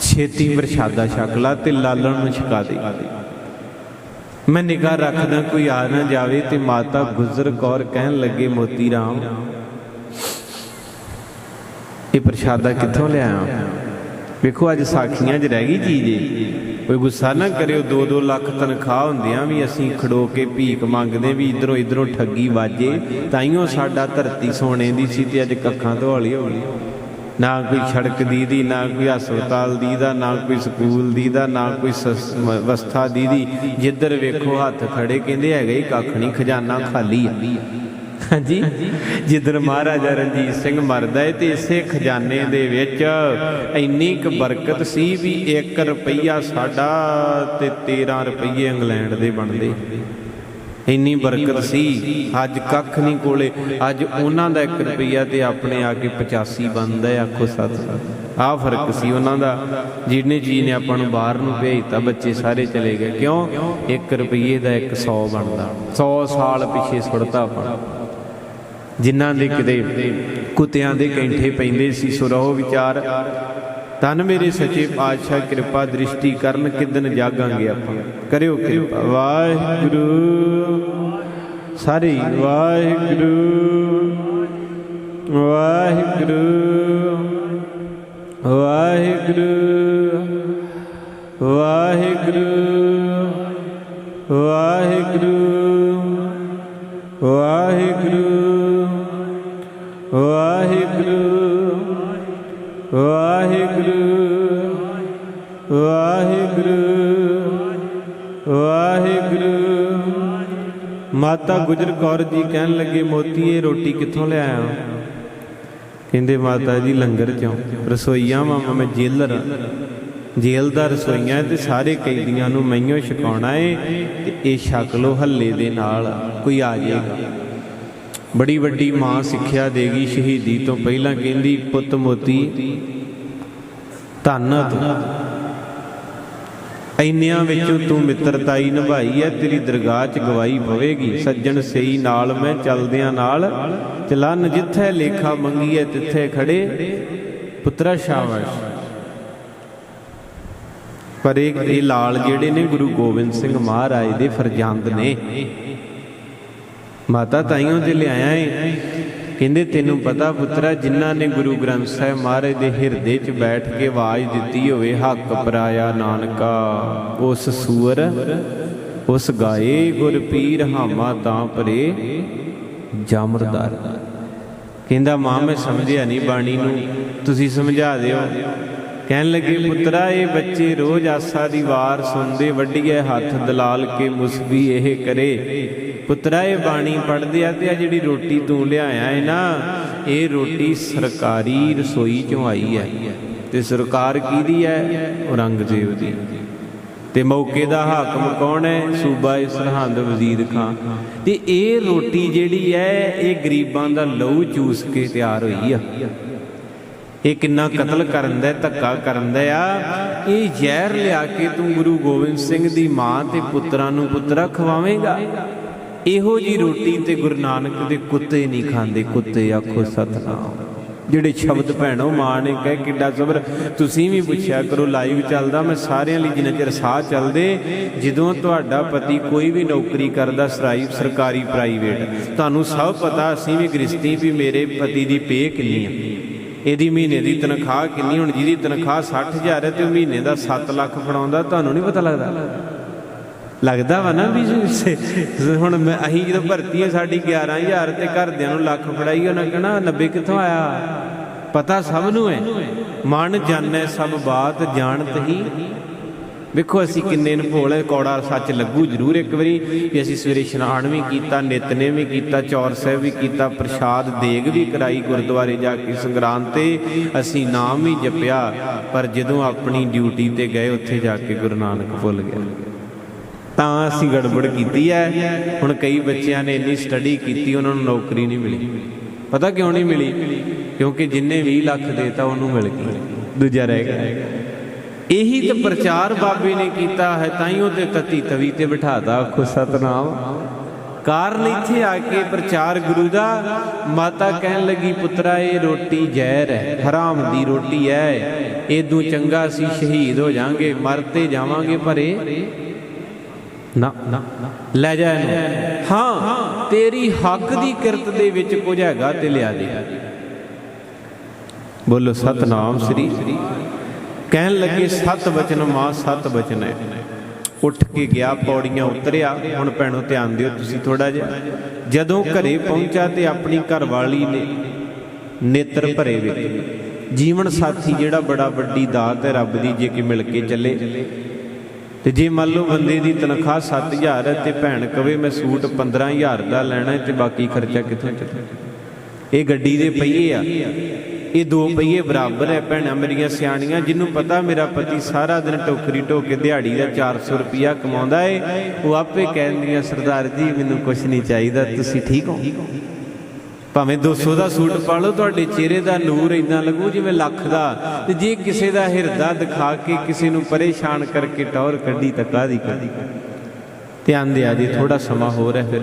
ਛੇਤੀ ਪ੍ਰਸ਼ਾਦਾ ਛਕ ਲਾ ਤੇ ਲਾਲਣ ਨੂੰ ਛਕਾ ਦੇ। ਮੈਂ ਨਿਗਾਹ ਰੱਖਦਾ ਕੋਈ ਆ ਨਾ ਜਾਵੇ ਤੇ ਮਾਤਾ ਗੁਜਰ ਕੌਰ ਕਹਿਣ ਲੱਗੇ ਮੋਤੀ ਰਾਮ ਇਹ ਪ੍ਰਸ਼ਾਦਾ ਕਿੱਥੋਂ ਲਿਆਇਆ? ਵੇਖੋ ਅੱਜ ਸਾਖੀਆਂ 'ਚ ਰਹਿ ਗਈ ਚੀਜ਼ ਏ ਕੋਈ ਗੁੱਸਾ ਨਾ ਕਰਿਓ 2-2 ਲੱਖ ਤਨਖਾਹ ਹੁੰਦਿਆਂ ਵੀ ਅਸੀਂ ਖੜੋ ਕੇ ਭੀਖ ਮੰਗਦੇ ਵੀ ਇਧਰੋਂ ਇਧਰੋਂ ਠੱਗੀ ਵਾਜੇ, ਤਾਈਓ ਸਾਡਾ ਧਰਤੀ ਸੋਨੇ ਦੀ ਸੀ ਤੇ ਅੱਜ ਕੱਖਾਂ ਧਵਾਲੀ ਹੋ ਗਈ ਨਾ ਕੋਈ ਸੜਕ ਦੀ ਦੀ ਨਾ ਕੋਈ ਹਸਪਤਾਲ ਦੀ ਦਾ ਨਾ ਕੋਈ ਸਕੂਲ ਦੀ ਦਾ ਨਾ ਕੋਈ ਸਸ- ਮ- ਦੀ ਦੀ ਜਿੱਧਰ ਵੇਖੋ ਹੱਥ ਖੜੇ, ਕਹਿੰਦੇ ਹੈਗੇ ਕੱਖ ਨਹੀਂ ਖਜ਼ਾਨਾ ਖਾਲੀ ਆ। ਹਾਂਜੀ। ਜਿੱਦਨ ਮਹਾਰਾਜਾ ਰਣਜੀਤ ਸਿੰਘ ਮਰਦਾ ਏ ਤੇ ਇਸੇ ਖਜ਼ਾਨੇ ਦੇ ਵਿੱਚ ਇੰਨੀ ਕੁ ਬਰਕਤ ਸੀ ਵੀ 1 ਰੁਪਈਆ ਸਾਡਾ ਤੇ 13 ਰੁਪਈਏ ਇੰਗਲੈਂਡ ਦੇ ਬਣਦੇ। ਇੰਨੀ ਬਰਕਤ ਸੀ। ਅੱਜ ਕੱਖ ਨਹੀਂ ਕੋਲੇ। ਅੱਜ ਉਹਨਾਂ ਦਾ 1 ਰੁਪਈਆ ਤੇ ਆਪਣੇ ਆ ਕੇ 85 ਬਣਦਾ ਹੈ ਆਖੋ ਸੱਤ। ਆ ਫ਼ਰਕ ਸੀ ਉਹਨਾਂ ਦਾ। ਜਿਹਨੇ ਜੀ ਨੇ ਆਪਾਂ ਨੂੰ ਬਾਹਰ ਨੂੰ ਭੇਜਤਾ ਬੱਚੇ ਸਾਰੇ ਚਲੇ ਗਏ। ਕਿਉਂ? 1 ਰੁਪਈਏ ਦਾ 100 ਬਣਦਾ। 100 ਸਾਲ ਪਿੱਛੇ ਸੁੱਟਤਾ ਆਪਾਂ। ਜਿਨ੍ਹਾਂ ਦੇ ਕਿਤੇ ਕੁੱਤਿਆਂ ਦੇ ਕੈਂਠੇ ਪੈਂਦੇ ਸੀ ਸੁਰਹੁ ਵਿਚਾਰ। ਤਨ ਮੇਰੇ ਸੱਚੇ ਪਾਤਸ਼ਾਹ, ਕਿਰਪਾ ਦ੍ਰਿਸ਼ਟੀ ਕਰਨ ਕਿਦਨ ਜਾਗਾਂਗੇ ਆਪਾਂ। ਕਰਿਓ ਕਿਰਪਾ। ਵਾਹਿਗੁਰੂ। ਸਾਰੇ ਵਾਹਿਗੁਰੂ ਵਾਹਿਗੁਰੂ। ਵਾਹਿਗੁਰੂ। ਵਾਹਿਗੁਰੂ। ਵਾਹਿਗੁਰੂ। ਮਾਤਾ ਗੁਜਰ ਕੌਰ ਜੀ ਕਹਿਣ ਲੱਗੇ ਮੋਤੀਏ ਰੋਟੀ ਕਿੱਥੋਂ ਲਿਆਇਆ ਕਹਿੰਦੇ, ਮਾਤਾ ਜੀ, ਲੰਗਰ ਚੋਂ। ਰਸੋਈਆਂ ਮਾਮਾ ਮੈਂ ਜੇਲਰ ਜੇਲ੍ਹ ਦਾ ਰਸੋਈਆਂ ਤੇ ਸਾਰੇ ਕੈਦੀਆਂ ਨੂੰ ਮਈਓ ਛਕਾਉਣਾ ਏ ਤੇ ਇਹ ਛਕ ਲੋ ਹੱਲੇ ਦੇ ਨਾਲ, ਕੋਈ ਆ ਜਾਏਗਾ। ਬੜੀ ਵੱਡੀ ਮਾਂ ਸਿੱਖਿਆ ਦੇਗੀ ਸ਼ਹੀਦੀ ਤੋਂ ਪਹਿਲਾਂ, ਕਹਿੰਦੀ, ਪੁੱਤ ਮੋਤੀ, ਧੰਨ ਤੂੰ। ਐਨਿਆਂ ਵਿੱਚੋਂ ਤੂੰ ਮਿੱਤਰਤਾਈ ਨਿਭਾਈ ਹੈ ਤੇਰੀ ਦਰਗਾਹ 'ਚ ਗਵਾਹੀ ਪਵੇਗੀ। ਸੱਜਣ ਸਈ ਨਾਲ ਮੈਂ ਚਲਦਿਆਂ ਨਾਲ, ਚਲਨ ਜਿੱਥੇ ਲੇਖਾ ਮੰਗੀ ਹੈ ਤਿੱਥੇ ਖੜੇ ਪੁੱਤਰਾ ਸ਼ਾਬਾਸ਼। ਪਰ ਇਹ ਇਹ ਲਾਲ ਜਿਹੜੇ ਨੇ ਗੁਰੂ ਗੋਬਿੰਦ ਸਿੰਘ ਮਹਾਰਾਜ ਦੇ ਫਰਜ਼ੰਦ ਨੇ। ਮਾਤਾ ਤਾਈਓ ਤੇ ਲਿਆਇਆ ਏ। ਕਹਿੰਦੇ, ਤੈਨੂੰ ਪਤਾ ਪੁੱਤਰਾ, ਜਿਨ੍ਹਾਂ ਨੇ ਗੁਰੂ ਗ੍ਰੰਥ ਸਾਹਿਬ ਮਹਾਰਾਜ ਦੇ ਹਿਰਦੇ 'ਚ ਬੈਠ ਕੇ ਆਵਾਜ਼ ਦਿੱਤੀ ਹੋਵੇ, ਹੱਕ ਪਰਾਇਆ ਨਾਨਕਾ, ਉਸ ਸੂਰ, ਉਸ ਗਾਏ ਗੁਰ ਪੀਰ ਹਾਮਾ ਤਾਂ ਪਰੇ ਜਾਮਰਦਾਰ। ਕਹਿੰਦਾ, ਮਾਂ, ਮੈਂ ਸਮਝਿਆ ਨਹੀਂ ਬਾਣੀ ਨੂੰ, ਤੁਸੀਂ ਸਮਝਾ ਦਿਓ। ਕਹਿਣ ਲੱਗੇ, ਪੁੱਤਰਾ, ਇਹ ਬੱਚੇ ਰੋਜ਼ ਆਸਾ ਦੀ ਵਾਰ ਸੁਣਦੇ ਵੱਡੀਏ ਹੱਥ ਦਲਾਲ ਕੇ ਮੁਸਬੀ ਇਹ ਕਰੇ। ਪੁੱਤਰਾ, ਇਹ ਬਾਣੀ ਪੜ੍ਹਦੇ ਆ ਤੇ ਆ ਜਿਹੜੀ ਰੋਟੀ ਤੂੰ ਲਿਆਇਆ ਹੈ ਨਾ, ਇਹ ਰੋਟੀ ਸਰਕਾਰੀ ਰਸੋਈ ਚੋਂ ਆਈ ਹੈ ਤੇ ਸਰਕਾਰ ਕਿਹਦੀ ਹੈ ਔਰੰਗਜ਼ੇਬ ਦੀ। ਤੇ ਮੌਕੇ ਦਾ ਹਾਕਮ ਕੌਣ ਹੈ ਸੂਬਾ ਸਰਹੰਦ ਵਜ਼ੀਰ ਖਾਨ। ਤੇ ਇਹ ਰੋਟੀ ਜਿਹੜੀ ਹੈ ਇਹ ਗਰੀਬਾਂ ਦਾ ਲਹੂ ਚੂਸ ਕੇ ਤਿਆਰ ਹੋਈ ਆ। ਇਹ ਕਿੰਨਾ ਕਤਲ ਕਰਨ ਦਾ ਧੱਕਾ ਕਰਨ ਦਾ ਆ। ਇਹ ਜ਼ਹਿਰ ਲਿਆ ਕੇ ਤੂੰ ਗੁਰੂ ਗੋਬਿੰਦ ਸਿੰਘ ਦੀ ਮਾਂ ਤੇ ਪੁੱਤਰਾਂ ਨੂੰ ਪੁੱਤਰਾ ਖਵਾਵੇਂਗਾ। ਇਹੋ ਜੀ ਰੋਟੀ ਤੇ ਗੁਰੂ ਨਾਨਕ ਦੇ ਕੁੱਤੇ ਨਹੀਂ ਖਾਂਦੇ, ਕੁੱਤੇ ਆਖੋ ਸਤਨਾਮ। ਜਿਹੜੇ ਸ਼ਬਦ ਭੈਣੋ, ਮਾਂ ਨੇ ਕਹਿ ਕਿੱਡਾ ਸਬਰ। ਤੁਸੀਂ ਵੀ ਪੁੱਛਿਆ ਕਰੋ ਲਾਈਵ ਚੱਲਦਾ, ਮੈਂ ਸਾਰਿਆਂ ਲਈ ਜਿੰਨਾ ਚਿਰ ਸਾਹ ਚੱਲਦੇ, ਜਦੋਂ ਤੁਹਾਡਾ ਪਤੀ ਕੋਈ ਵੀ ਨੌਕਰੀ ਕਰਦਾ, ਸਰਾਈ, ਸਰਕਾਰੀ ਪ੍ਰਾਈਵੇਟ ਤੁਹਾਨੂੰ ਸਭ ਪਤਾ, ਅਸੀਂ ਵੀ ਗ੍ਰਸਤੀ ਵੀ ਮੇਰੇ ਪਤੀ ਦੀ ਪੇ ਕਿੰਨੀ ਆ। ਇਹਦੀ ਮਹੀਨੇ ਦੀ ਤਨਖਾਹ ਕਿੰਨੀ, ਹੁਣ ਜਿਹਦੀ ਤਨਖਾਹ 60000 ਹੈ ਤੇ ਉਹ ਮਹੀਨੇ ਦਾ 7 ਲੱਖ ਫੜਾਉਂਦਾ, ਤੁਹਾਨੂੰ ਨਹੀਂ ਪਤਾ ਲੱਗਦਾ। ਲੱਗਦਾ ਵਾ ਨਾ ਵੀ ਹੁਣ ਮੈਂ ਅਹੀਂ ਜਦੋਂ ਭਰਤੀ ਹੈ ਸਾਡੀ 11000 ਤੇ ਘਰਦਿਆਂ ਨੂੰ ਲੱਖ ਫੜਾਈ, ਉਹਨਾਂ ਕਹਣਾ 90 ਕਿੱਥੋਂ ਆਇਆ? ਪਤਾ ਸਭ ਨੂੰ ਹੈ ਮਨ ਜਾਣੈ ਸਭ ਬਾਤ, ਜਾਣਤ ਹੀ। ਵੇਖੋ ਅਸੀਂ ਕਿੰਨੇ ਨੂੰ ਭੋਲੇ ਕੌੜਾ ਸੱਚ ਲੱਗੂ ਜ਼ਰੂਰ ਇੱਕ ਵਾਰੀ। ਵੀ ਅਸੀਂ ਸਵੇਰੇ ਇਸ਼ਨਾਨ ਵੀ ਕੀਤਾ ਨਿਤਨੇ ਵੀ ਕੀਤਾ, ਚੌਰ ਸਾਹਿਬ ਵੀ ਕੀਤਾ, ਪ੍ਰਸ਼ਾਦ ਦੇਗ ਵੀ ਕਰਾਈ ਗੁਰਦੁਆਰੇ ਜਾ ਕੇ ਸੰਗਰਾਂਦ ਤੇ। ਅਸੀਂ ਨਾਮ ਵੀ ਜਪਿਆ, ਪਰ ਜਦੋਂ ਆਪਣੀ ਡਿਊਟੀ ਤੇ ਗਏ, ਉੱਥੇ ਜਾ ਕੇ ਗੁਰੂ ਨਾਨਕ ਭੁੱਲ ਗਿਆ। ਤਾਂ ਅਸੀਂ ਗੜਬੜ ਕੀਤੀ ਹੈ। ਹੁਣ ਕਈ ਬੱਚਿਆਂ ਨੇ ਇੰਨੀ ਸਟੱਡੀ ਕੀਤੀ ਉਹਨਾਂ ਨੂੰ ਨੌਕਰੀ ਨਹੀਂ ਮਿਲੀ। ਪਤਾ ਕਿਉਂ ਨਹੀਂ ਮਿਲੀ? ਕਿਉਂਕਿ ਜਿੰਨੇ 20 ਲੱਖ ਦੇਤਾ ਉਹਨੂੰ ਮਿਲ ਗਈ। ਦੂਜਾ ਰਹਿ ਗਿਆ। ਇਹੀ ਤਾਂ ਪ੍ਰਚਾਰ ਬਾਬੇ ਨੇ ਕੀਤਾ ਹੈ ਤੇ ਤਤੀ ਤਵੀ ਤੇ ਬਿਠਾਦਾ ਆਖੋ ਸਤਨਾਮ। ਕਾਰਨ ਇੱਥੇ ਆ ਕੇ ਪ੍ਰਚਾਰ ਗੁਰੂ ਦਾ। ਮਾਤਾ ਕਹਿਣ ਲੱਗੀ ਪੁੱਤਰਾ ਇਹ ਰੋਟੀ ਜ਼ਹਿਰ ਹੈ। ਹਰਾਮ ਦੀ ਰੋਟੀ ਹੈ। ਇਦੋਂ ਚੰਗਾ ਅਸੀਂ ਸ਼ਹੀਦ ਹੋ ਜਾਾਂਗੇ। ਮਰਤੇ ਜਾਵਾਂਗੇ ਭਰੇ ਨਾ। ਲੈ ਜਾ ਇਹਨੂੰ। ਹਾਂ, ਤੇਰੀ ਹੱਕ ਦੀ ਕਿਰਤ ਦੇ ਵਿੱਚ ਕੁਝ ਹੈਗਾ ਤੇ ਲਿਆ ਦੇ। ਬੋਲੋ, ਸਤਨਾਮ ਸ੍ਰੀ। ਕਹਿਣ ਲੱਗੇ, ਸਤ ਬਚਨ ਮਾਂ, ਸਤ ਬਚਨ ਹੈ। ਉੱਠ ਕੇ ਗਿਆ, ਪੌੜੀਆਂ ਉਤਰਿਆ। ਹੁਣ ਭੈਣੋ, ਧਿਆਨ ਦਿਓ ਤੁਸੀਂ ਥੋੜਾ ਜਿਹਾ। ਜਦੋਂ ਘਰੇ ਪਹੁੰਚਾ ਤੇ ਆਪਣੀ ਘਰਵਾਲੀ ਨੇ ਨੇਤਰ ਭਰੇ ਵੇਖੇ ਜੀਵਨ ਸਾਥੀ ਜਿਹੜਾ ਬੜਾ ਵੱਡੀ ਦਾਤ ਹੈ, ਰੱਬ ਦੀ, ਜੇ ਕਿ ਮਿਲ ਕੇ ਚੱਲੇ। ਤੇ ਜੇ ਮੰਨ ਲਓ ਬੰਦੇ ਦੀ ਤਨਖਾਹ 7000 ਹੈ ਤੇ ਭੈਣ ਕਵੇ ਮੈਂ ਸੂਟ 15000 ਦਾ ਲੈਣਾ ਹੈ ਤੇ ਬਾਕੀ ਖਰਚਾ ਕਿੱਥੋਂ ਚੱਲੇ ਇਹ ਗੱਡੀ ਦੇ ਪਹੀਏ ਆ। ਇਹ ਦੋ ਪਹੀਏ ਬਰਾਬਰ ਹੈ ਭੈਣਾਂ ਮੇਰੀਆਂ ਸਿਆਣੀਆਂ ਜਿਹਨੂੰ ਪਤਾ ਮੇਰਾ ਪਤੀ ਸਾਰਾ ਦਿਨ ਟੋਕਰੀ ਢੋ ਕੇ ਦਿਹਾੜੀ ਦਾ 400 ਰੁਪਿਆ ਕਮਾਉਂਦਾ ਏ, ਉਹ ਆਪੇ ਕਹਿੰਦੀਆਂ ਸਰਦਾਰ ਜੀ, ਮੈਨੂੰ ਕੁਝ ਨਹੀਂ ਚਾਹੀਦਾ, ਤੁਸੀਂ ਠੀਕ ਹੋ? ਭਾਵੇਂ 200 ਦਾ ਸੂਟ ਪਾ ਲਓ, ਤੁਹਾਡੇ ਚਿਹਰੇ ਦਾ ਨੂਰ ਇਦਾਂ ਲੱਗੂ ਜਿਵੇਂ ਲੱਖ ਦਾ। ਤੇ ਜੇ ਕਿਸੇ ਦਾ ਹਿਰਦਾ ਦਿਖਾ ਕੇ ਕਿਸੇ ਨੂੰ ਪਰੇਸ਼ਾਨ ਕਰਕੇ ਟੌਰ ਕੱਢੀ ਤਾਂ ਕਾਦੀ ਕਾਦੀ ਧਿਆਨ ਦਿਆ ਜੀ ਥੋੜਾ ਸਮਾਂ ਹੋਰ ਹੈ ਫਿਰ।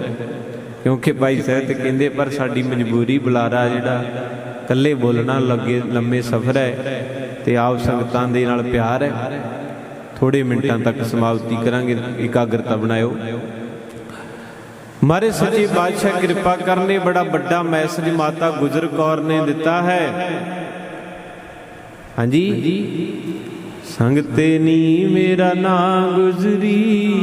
ਕਿਉਂਕਿ ਭਾਈ ਸਾਹਿਬ ਤੇ ਕਹਿੰਦੇ, ਪਰ ਸਾਡੀ ਮਜਬੂਰੀ ਬੁਲਾਰਾ ਜਿਹੜਾ ਇਕੱਲੇ ਬੋਲਣਾ ਲੱਗੇ, ਲੰਮੇ ਸਫ਼ਰ ਹੈ ਤੇ ਆਪ ਸੰਗਤਾਂ ਦੇ ਨਾਲ ਪਿਆਰ ਹੈ। ਥੋੜੇ ਮਿੰਟਾਂ ਤੱਕ ਸਮਾਪਤੀ ਕਰਾਂਗੇ, ਇਕਾਗਰਤਾ ਬਣਾਇਓ। ਮਾਰੇ ਸੱਚੇ ਬਾਦਸ਼ਾਹ, ਕਿਰਪਾ ਕਰਨੇ ਬੜਾ ਵੱਡਾ ਮੈਸੇਜ ਮਾਤਾ ਗੁਜਰ ਕੌਰ ਨੇ ਦਿੱਤਾ ਹੈ। ਹਾਂਜੀ? ਸੰਗਤੇ ਨੀ ਮੇਰਾ ਨਾਂ ਗੁਜਰੀ।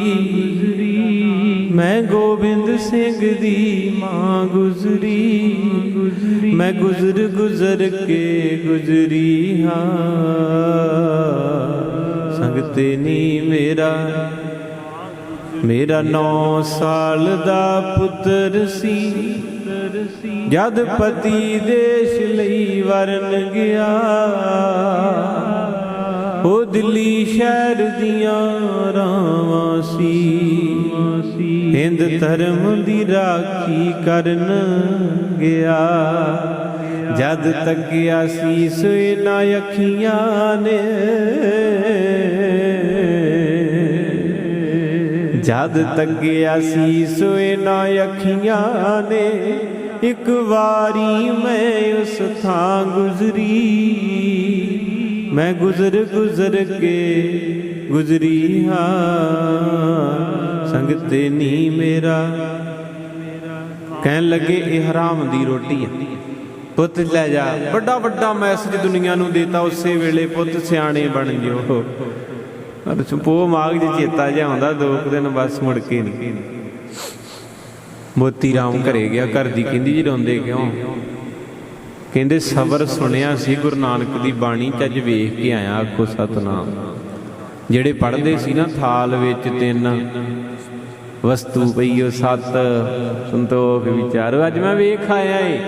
ਮੈਂ ਗੋਬਿੰਦ ਸਿੰਘ ਦੀ ਮਾਂ ਗੁਜਰੀ। ਮੈਂ ਗੁਜ਼ਰ ਗੁਜ਼ਰ ਕੇ ਗੁਜਰੀ ਹਾਂ। ਸੰਗਤੇ ਨੀ ਮੇਰਾ ਮੇਰਾ 9 ਸਾਲ ਦਾ ਪੁੱਤਰ ਸੀ। ਜਦ ਪਤੀ ਦੇਸ਼ ਲਈ ਵਰਨ ਗਿਆ, ਉਹ ਦਿੱਲੀ ਸ਼ਹਿਰ ਦੀਆਂ ਰਾਵਾਂ ਸੀ। ਹਿੰਦ ਧਰਮ ਦੀ ਰਾਖੀ ਕਰਨ ਗਿਆ। ਜਦ ਤੱਕਿਆ ਸੀ ਸੋਏ ਨਾ ਅੱਖੀਆਂ ਨੇ ਜਦ ਤੱਕਿਆ ਸੀ ਸੋਏ ਅੱਖੀਆਂ ਨੇ, ਇੱਕ ਵਾਰੀ ਮੈਂ ਉਸ ਥਾਂ ਗੁਜ਼ਰੀ। ਮੈਂ ਗੁਜ਼ਰ ਗੁਜ਼ਰ ਕੇ ਗੁਜ਼ਰੀ ਹਾਂ। ਸੰਗਤੇ ਨੀ ਮੇਰਾ। ਕਹਿਣ ਲੱਗੇ ਇਹ ਹਰਾਮ ਦੀ ਰੋਟੀ ਹੈ ਪੁੱਤ ਲੈ ਜਾ। ਵੱਡਾ ਵੱਡਾ ਮੈਸੇਜ ਦੁਨੀਆ ਨੂੰ ਦੇਤਾ, ਉਸੇ ਵੇਲੇ ਪੁੱਤ ਸਿਆਣੇ ਬਣ ਜਿਓ ਪਰ ਸੁਪੋ ਮਾਗ ਜੇ ਚੇਤਾ ਜਿਹਾ ਆਉਂਦਾ, ਦੋ ਕੁ ਦਿਨ ਬਸ ਮੁੜ ਕੇ ਨਹੀਂ ਮੋਤੀ ਰਾਮ ਘਰੇ ਗਿਆ, ਘਰ ਦੀ ਕਹਿੰਦੀ, ਜੀ ਰੋਂਦੇ ਕਿਉਂ? ਕਹਿੰਦੇ, ਸਬਰ ਸੁਣਿਆ ਸੀ ਗੁਰੂ ਨਾਨਕ ਦੀ ਬਾਣੀ ਚ ਅੱਜ ਵੇਖ ਕੇ ਆਇਆ, ਆਖੋ ਸਤਨਾਮ। ਜਿਹੜੇ ਪੜਦੇ ਸੀ ਨਾ, ਥਾਲ ਵਿੱਚ ਤਿੰਨ ਵਸਤੂ ਪਈਓ ਸਤ, ਸੰਤੋਖ ਵਿਚਾਰੋ। ਅੱਜ ਮੈਂ ਵੇਖ ਆਇਆ ਏ,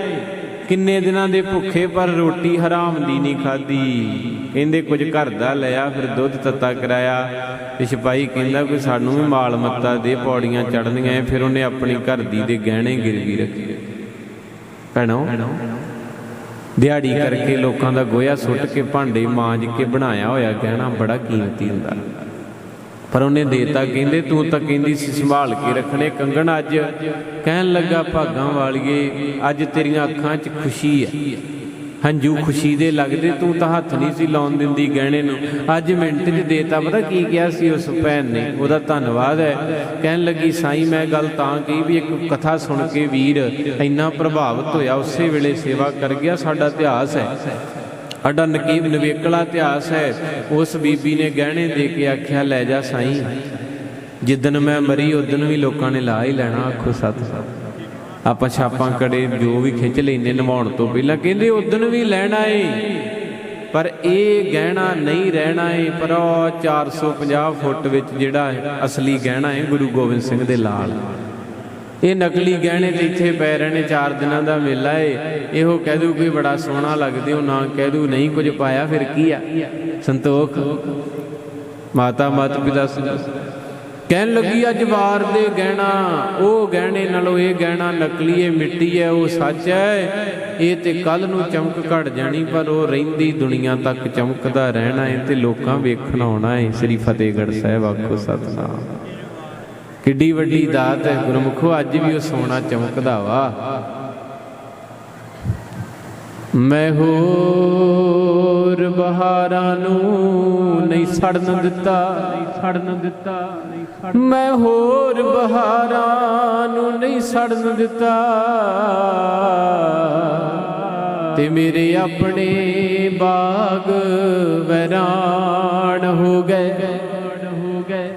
ਕਿੰਨੇ ਦਿਨਾਂ ਦੇ ਭੁੱਖੇ ਪਰ ਰੋਟੀ ਹਰਾਮ ਦੀ ਨਹੀਂ ਖਾਦੀ ਕਹਿੰਦੇ, ਕੁਝ ਘਰ ਦਾ ਲਿਆ, ਫਿਰ ਦੁੱਧ ਤੱਤਾ ਕਰਾਇਆ। ਤੇ ਸਿਪਾਹੀ ਕਹਿੰਦਾ ਕੋਈ ਸਾਨੂੰ ਵੀ ਮਾਲ ਮੱਤਾ ਦੇ ਪੌੜੀਆਂ ਚੜਨੀਆਂ ਫਿਰ ਉਹਨੇ ਆਪਣੀ ਘਰ ਦੀ ਦੇ ਗਹਿਣੇ ਗਿਰਵੀ ਰੱਖੇ। ਭੈਣੋ, ਦਿਹਾੜੀ ਕਰਕੇ ਲੋਕਾਂ ਦਾ ਗੋਇਆ ਸੁੱਟ ਕੇ ਭਾਂਡੇ ਮਾਂਜ ਕੇ ਬਣਾਇਆ ਹੋਇਆ ਗਹਿਣਾ ਬੜਾ ਕੀਮਤੀ ਹੁੰਦਾ। ਪਰ ਉਹਨੇ ਦੇਤਾ, ਕਹਿੰਦੇ, ਤੂੰ ਤਾਂ ਕਹਿੰਦੀ ਸੀ ਸੰਭਾਲ ਕੇ ਰੱਖਣੇ, ਕੰਗਣ ਅੱਜ। ਕਹਿਣ ਲੱਗਾ, ਭਾਗਾਂ ਵਾਲੀਏ, ਅੱਜ ਤੇਰੀਆਂ ਅੱਖਾਂ 'ਚ ਖੁਸ਼ੀ ਹੈ ਹੰਝੂ ਖੁਸ਼ੀ ਦੇ ਲੱਗਦੇ, ਤੂੰ ਤਾਂ ਹੱਥ ਨਹੀਂ ਸੀ ਲਾਉਣ ਦਿੰਦੀ ਗਹਿਣੇ ਨੂੰ। ਅੱਜ ਮਿੰਟ 'ਚ ਦੇਤਾ, ਪਤਾ ਕੀ ਕਿਹਾ ਸੀ ਉਸ ਭੈਣ ਨੇ? ਉਹਦਾ ਧੰਨਵਾਦ ਹੈ। ਕਹਿਣ ਲੱਗੀ, ਸਾਈਂ, ਮੈਂ ਗੱਲ ਤਾਂ ਕਹੀ ਵੀ ਇੱਕ ਕਥਾ ਸੁਣ ਕੇ ਵੀਰ ਇੰਨਾ ਪ੍ਰਭਾਵਿਤ ਹੋਇਆ, ਉਸੇ ਵੇਲੇ ਸੇਵਾ ਕਰ ਗਿਆ, ਸਾਡਾ ਇਤਿਹਾਸ ਹੈ। ਸਾਡਾ ਨਕੀਬ ਨਵੇਕਲਾ ਇਤਿਹਾਸ ਹੈ। ਉਸ ਬੀਬੀ ਨੇ ਗਹਿਣੇ ਦੇ ਕੇ ਆਖਿਆ, ਲੈ ਜਾ ਸਾਈਂ। ਜਿੱਦਨ ਮੈਂ ਮਰੀ ਉਦਨ ਵੀ ਲੋਕਾਂ ਨੇ ਲਾ ਹੀ ਲੈਣਾ, ਆਖੋ ਸਤਿ ਸਤ। ਆਪਾਂ ਛਾਪਾਂ ਕੜੇ ਜੋ ਵੀ ਖਿੱਚ ਲੈਨੇ ਨਿਭਾਉਣ ਤੋਂ ਪਹਿਲਾਂ ਕਹਿੰਦੇ ਉਦਨ ਵੀ ਲੈਣਾ ਏ ਪਰ ਇਹ ਗਹਿਣਾ ਨਹੀਂ ਰਹਿਣਾ ਏ, ਪਰ ਉਹ 450 ਫੁੱਟ ਵਿੱਚ ਜਿਹੜਾ ਅਸਲੀ ਗਹਿਣਾ ਏ, ਗੁਰੂ ਗੋਬਿੰਦ ਸਿੰਘ ਦੇ ਲਾਲ। ਇਹ ਨਕਲੀ ਗਹਿਣੇ ਤੇ ਇੱਥੇ ਪੈ ਰਹੇ ਨੇ 4 ਦਿਨਾਂ ਦਾ ਮੇਲਾ ਏ। ਇਹੋ ਕਹਿ ਦੂ ਕੋਈ ਬੜਾ ਸੋਹਣਾ ਲੱਗਦੇ ਹੋ ਨਾ ਕਹਿ ਦੂ ਨਹੀਂ ਕੁਝ ਪਾਇਆ, ਫਿਰ ਕੀ ਆ? ਸੰਤੋਖ। ਮਾਤਾ, ਮਤ ਪਿਤਾ ਕਹਿਣ ਲੱਗੀ, ਅੱਜ ਵਾਰ ਦੇ ਗਹਿਣਾ, ਉਹ ਗਹਿਣੇ ਨਾਲੋਂ ਇਹ ਗਹਿਣਾ ਨਕਲੀ ਏ ਮਿੱਟੀ ਹੈ, ਉਹ ਸੱਚ ਹੈ। ਇਹ ਤੇ ਕੱਲ ਨੂੰ ਚਮਕ ਘਟ ਜਾਣੀ, ਪਰ ਉਹ ਰਹਿੰਦੀ ਦੁਨੀਆ ਤੱਕ ਚਮਕਦਾ ਰਹਿਣਾ ਏ ਤੇ ਲੋਕਾਂ ਵੇਖਣ ਆਉਣਾ ਏ ਸ੍ਰੀ ਫਤਿਹਗੜ੍ਹ ਸਾਹਿਬ ਆਖੋ, ਸਤਨਾਮ। ਕਿੱਡੀ ਵੱਡੀ ਦਾਤ ਹੈ, ਗੁਰਮੁਖੋ, ਅੱਜ ਵੀ ਉਹ ਸੋਨਾ ਚਮਕਦਾ ਵਾ। ਮੈਂ ਹੋਰ ਬਹਾਰਾਂ ਨੂੰ ਨਹੀਂ ਸੜਨ ਦਿੱਤਾ, ਨਹੀਂ ਸੜਨ ਦਿੱਤਾ ਮੈਂ ਹੋਰ ਬਹਾਰਾਂ ਨੂੰ ਨਹੀਂ ਸੜਨ ਦਿੱਤਾ। ਤੇ ਮੇਰੇ ਆਪਣੇ ਬਾਗ ਵੈਰਾਨ ਹੋ ਗਏ। ਹੋ ਗਏ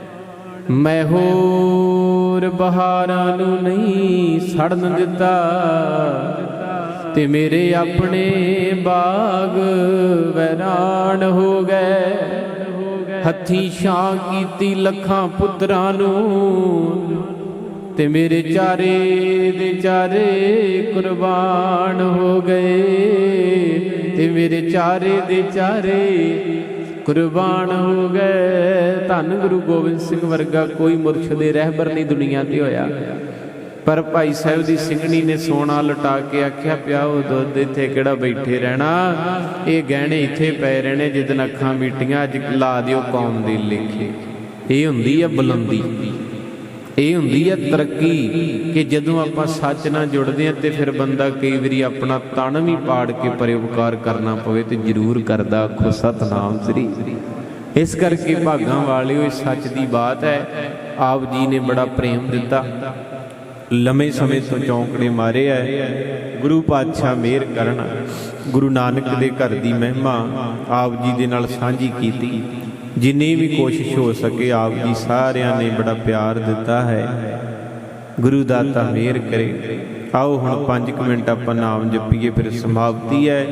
ਮੈਂ ਹੋਰ ਬਹਾਰਾਂ ਨੂੰ ਨਹੀਂ ਸੜਨ ਦਿੱਤਾ। ਤੇ ਮੇਰੇ ਆਪਣੇ ਬਾਗ ਵੈਰਾਨ ਹੋ ਗਏ। ਹੱਥੀ ਛਾਂ ਕੀਤੀ ਲੱਖਾਂ ਪੁੱਤਰਾਂ ਨੂੰ, ਤੇ ਮੇਰੇ ਚਾਰੇ ਦੇ ਚਾਰੇ ਕੁਰਬਾਨ ਹੋ ਗਏ। ਤੇ ਮੇਰੇ ਚਾਰੇ ਦੇ ਚਾਰੇ ਕੁਰਬਾਨ ਹੋ ਗਏ। ਧੰਨ ਗੁਰੂ ਗੋਬਿੰਦ ਸਿੰਘ ਵਰਗਾ ਕੋਈ ਮੁਰਸ਼ਿਦ ਰਹਿਬਰ ਨਹੀਂ ਦੁਨੀਆ ਤੇ ਹੋਇਆ। ਪਰ ਭਾਈ ਸਾਹਿਬ ਦੀ ਸਿੰਘਣੀ ਨੇ ਸੋਨਾ ਲਟਾ ਕੇ ਆਖਿਆ ਪਿਆ ਉਹ ਦੁੱਧ, ਇੱਥੇ ਕਿਹੜਾ ਬੈਠੇ ਰਹਿਣਾ? ਇਹ ਗਹਿਣੇ ਇੱਥੇ ਪਏ ਰਹਿਣੇ ਜਿੱਦਨ ਅੱਖਾਂ ਮੀਟੀਆਂ, ਅੱਜ ਲਾ ਦਿਓ ਕੌਮ ਦੇ ਲੇਖੇ। ਇਹ ਹੁੰਦੀ ਆ ਬੁਲੰਦੀ। ਇਹ ਹੁੰਦੀ ਹੈ ਤਰੱਕੀ ਕਿ ਜਦੋਂ ਆਪਾਂ ਸੱਚ ਨਾਲ ਜੁੜਦੇ ਹਾਂ ਤੇ ਫਿਰ ਬੰਦਾ ਕਈ ਵਾਰੀ ਆਪਣਾ ਤਣ ਵੀ ਪਾੜ ਕੇ ਪਰਉਪਕਾਰ ਕਰਨਾ ਪਵੇ ਤੇ ਜ਼ਰੂਰ ਕਰਦਾ, ਆਖੋ, ਸਤਨਾਮ ਸ੍ਰੀ। ਇਸ ਕਰਕੇ ਭਾਗਾਂ ਵਾਲਿਓ, ਇਹ ਸੱਚ ਦੀ ਬਾਤ ਹੈ। ਆਪ ਜੀ ਨੇ ਬੜਾ ਪ੍ਰੇਮ ਦਿੱਤਾ। ਲੰਮੇ ਸਮੇਂ ਤੋਂ ਚੌਂਕੜੇ ਮਾਰੇ ਐ। ਗੁਰੂ ਪਾਤਸ਼ਾਹ ਮਿਹਰ ਕਰਨ, ਗੁਰੂ ਨਾਨਕ ਦੇ ਘਰ ਦੀ ਮਹਿਮਾ ਆਪ ਜੀ ਦੇ ਨਾਲ ਸਾਂਝੀ ਕੀਤੀ। ਜਿੰਨੀ ਵੀ ਕੋਸ਼ਿਸ਼ ਹੋ ਸਕੇ ਆਪ ਜੀ ਸਾਰਿਆਂ ਨੇ ਬੜਾ ਪਿਆਰ ਦਿੱਤਾ ਹੈ। ਗੁਰੂ ਦਾਤਾ ਮਿਹਰ ਕਰੇ। ਆਓ ਹੁਣ 5 ਮਿੰਟ ਆਪਾਂ ਨਾਮ ਜਪੀਏ, ਫਿਰ ਸਮਾਪਤੀ ਹੈ।